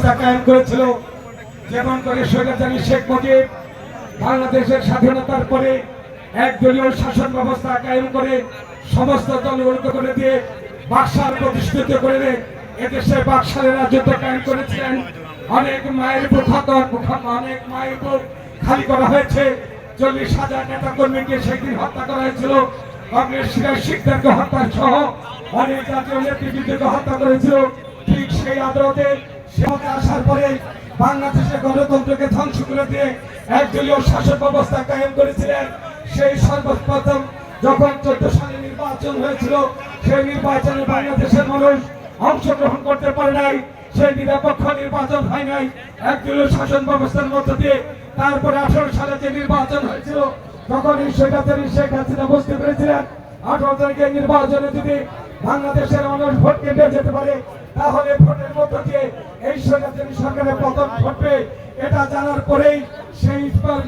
ব্যবস্থা কায়েম করেছিল। যেমন করে স্বৈরাচারী শেখ মুজিব বাংলাদেশের স্বাধীনতার পরে একদলীয় শাসন ব্যবস্থা কায়েম করে সমস্ত দলগুলোকে করে দিয়ে বাকশাল প্রতিষ্ঠিত করে এদেশে বাকশালের রাজত্ব কায়েম করেছিলেন। অনেক মায়ের হত- অনেক মায়ের বুক খালি করা হয়েছে। চল্লিশ হাজার নেতা কর্মীকে সেদিন হত্যা করা হয়েছিল। কংগ্রেস শিখদেরকে হত্যা সহ অনেক জাতীয় নেতৃবৃন্দকে হত্যা করেছিল। ঠিক সেই আদরতে সেমতে আসার পরে বাংলাদেশের গণতন্ত্রকে ধ্বংস করে দিয়ে একদলীয় শাসন ব্যবস্থা কায়েম করেছিলেন। সেই সর্বপ্রথম যখন চোদ্দ সালে নির্বাচন হয়েছিল, সেই নির্বাচনে বাংলাদেশের মানুষ অংশগ্রহণ করতে পারে নাই, সেই নিরপেক্ষ নির্বাচন হয় নাই। একদলীয় শাসন ব্যবস্থার মধ্য দিয়ে তারপরে আঠারো সালে যে নির্বাচন হয়েছিল তখন শেখ হাসিনা বুঝতে পেরেছিলেন আঠারো তারিখে নির্বাচনে যদি বাংলাদেশের মানুষ ভোট কেন্দ্রে যেতে পারে, তাহলে ভোটের মধ্য দিয়ে এই স্বৈরাচারী সরকারের পতন ঘটবে। এটা জানার পরেই সেই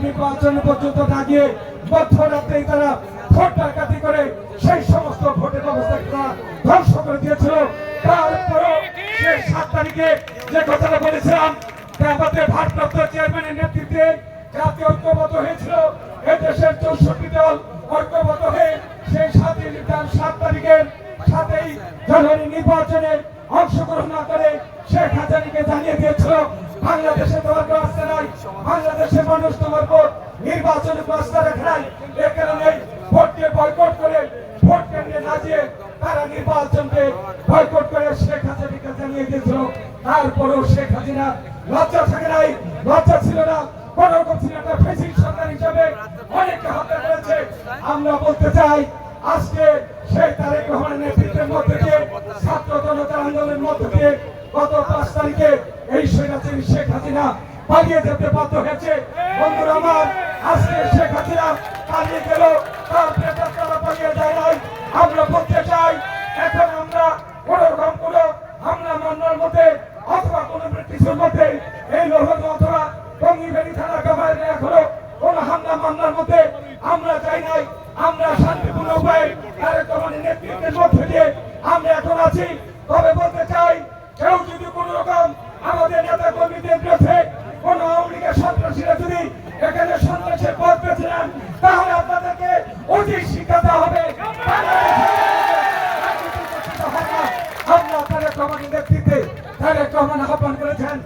নির্বাচন পর্যন্ত না গিয়ে মধ্যরাত্রেই তারা ভোট ডাকাতি করে সেই সমস্ত ভোটের ব্যবস্থা ধ্বংস করে দিয়েছিল। তারপরও সেই সাত তারিখে যে কথাটা বলেছিলাম আমাদের ভারপ্রাপ্ত চেয়ারম্যানের নেতৃত্বে জাতীয় ঐক্যবদ্ধ হয়েছিল। এ দেশের চৌষট্টি দল ঐক্যবদ্ধ হয়ে সেই সাতই সাত তারিখের জানুয়ারি নির্বাচনে অংশগ্রহণ না করে শেখ হাজারিকে জানিয়ে দিয়েছিল, বাংলাদেশে তোমার আসতে নাই বাংলাদেশের মানুষ তোমার ভোট, নির্বাচনে ব্যবস্থা রাখে নাই। এ কারণে ভোটকে বয়কট করে ভোট কেন্দ্রে না দিয়ে তারা নির্বাচনকে বয়কট করে শেখ হাসিনাকে জানিয়ে দিয়েছিল। তারপরেও শেখ হাসিনা লজ্জা থাকে নাই, লজ্জা ছিল না, কোন রকম ছিল একটা ফেসিং সরকার হিসাবে অনেককে হত্যা করেছে। আমরা বলতে চাই, আজকে মধ্যে দিয়ে গত পাঁচ তারিখে এই স্বৈরাচারী শেখ হাসিনা পালিয়ে যেতে বাধ্য হয়েছে। বন্ধুরা আমার, আজকে শেখ হাসিনা পালিয়ে গেল, তার পেটার তারা পালিয়ে যায় নাই। আমরা বলতে চাই, এখন আমরা কোন রকম হামলা মামলার মধ্যে অথবা কোন কিছুর মধ্যে এই লোহন অথবা টঙ্গিবেড়ি থানা কামায় এখনও কোন হামলা মামলার মধ্যে আমরা চাই নাই। আমরা শান্তিপূর্ণ উপায়ে নেতৃত্বের মধ্যে দিয়ে আমরা এখন আছি। তবে বলতে চাই কেউ যদি কোন রকম আমাদের নেতা কর্মীদের বিরুদ্ধে কোন আওয়ামী লীগের সন্ত্রাসীরা যদি এখানে সন্ত্রাসের পথ নেন, তাহলে আপনাদেরকে অধিক শিক্ষা দেওয়া হবে। আমরা তারেক রহমানের নেতৃত্বে, তারেক রহমান আহ্বান করেছেন,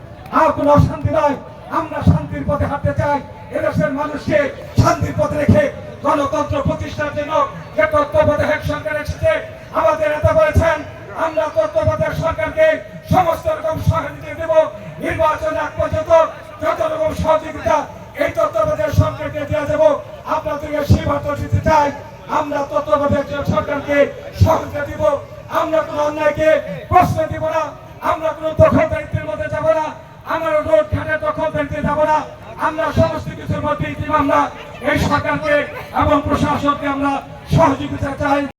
আর কোনো অশান্তি নয়, আমরা শান্তির পথে হাঁটতে চাই। এদেশের মানুষকে শান্তির পথে রেখে গণতন্ত্র প্রতিষ্ঠার জন্য যে তত্ত্বাবধায়ক সরকার এসেছে, আমাদের নেতা বলেছেন, আমরা তত্ত্বাবধায়ক সরকারকে সমস্ত রকম সহযোগিতা দেব। নির্বাচন আগ পর্যন্ত যত রকম সহযোগিতা এই তত্ত্বাবধায়ক সরকারকে দেওয়া যাব। আপনাদেরকে সিদ্ধান্ত দিতে চাই। আমরা তত্ত্বাবধায়ক সরকারকে সহযোগিতা দিব, আমরা কোনো অন্যায়কে প্রশ্ন দিব না, আমরা কোনো দখলদারিত্বের মধ্যে যাব না, আমরা রোড ঘাটের দখলদারিতে যাব না, আমরা সমস্ত কিছুর মধ্যে আমরা এই সরকারকে এবং প্রশাসনকে আমরা সহযোগিতা চাই।